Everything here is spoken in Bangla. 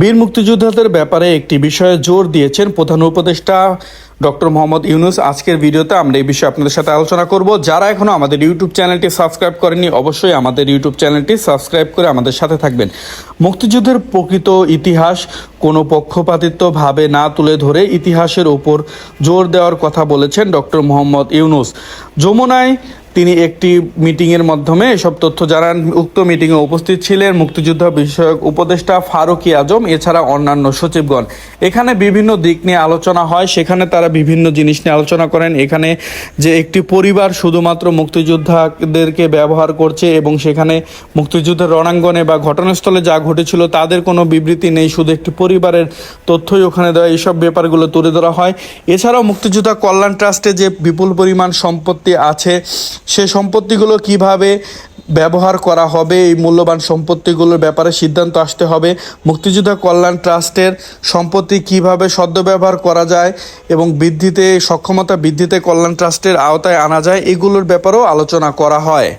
বীর মুক্তিযোদ্ধাদের ব্যাপারে একটি বিষয়ে জোর দিয়েছেন প্রধান উপদেষ্টা ডক্টর মোহাম্মদ ইউনুস। আজকের ভিডিওতে আমরা এই বিষয়ে আপনাদের সাথে আলোচনা করব। যারা এখনও আমাদের ইউটিউব চ্যানেলটি সাবস্ক্রাইব করেনি অবশ্যই আমাদের ইউটিউব চ্যানেলটি সাবস্ক্রাইব করে আমাদের সাথে থাকবেন। মুক্তিযুদ্ধের প্রকৃত ইতিহাস কোনো পক্ষপাতিত্বভাবে না তুলে ধরে ইতিহাসের ওপর জোর দেওয়ার কথা বলেছেন ডক্টর মোহাম্মদ ইউনুস। যমুনায় তিনি একটি মিটিংয়ের মাধ্যমে এসব তথ্য জানান। উক্ত মিটিংয়ে উপস্থিত ছিলেন মুক্তিযুদ্ধ বিষয়ক উপদেষ্টা ফারুকি আজম, এছাড়া অন্যান্য সচিবগণ। এখানে বিভিন্ন দিক নিয়ে আলোচনা হয়, সেখানে তারা বিভিন্ন জিনিস নিয়ে আলোচনা করেন। এখানে যে একটি পরিবার শুধুমাত্র মুক্তিযোদ্ধাদেরকে ব্যবহার করছে এবং সেখানে মুক্তিযুদ্ধের রণাঙ্গনে বা ঘটনাস্থলে যা ঘটেছিল তাদের কোনো বিবৃতি নেই, শুধু একটি পরিবারের তথ্যই ওখানে দেওয়া এইসব ব্যাপারগুলো তুলে ধরা হয়। এছাড়াও মুক্তিযোদ্ধা কল্যাণ ট্রাস্টে যে বিপুল পরিমাণ সম্পত্তি আছে সে সম্পত্তিগুলো কীভাবে ব্যবহার করা হবে, এই মূল্যবান সম্পত্তিগুলোর ব্যাপারে সিদ্ধান্ত আসতে হবে। মুক্তিযোদ্ধা কল্যাণ ট্রাস্টের সম্পত্তি কীভাবে সদ্ব্যবহার করা যায় এবং বৃদ্ধিতে, সক্ষমতা বৃদ্ধিতে কল্যাণ ট্রাস্টের আওতায় আনা যায়, এগুলোর ব্যাপারেও আলোচনা করা হয়।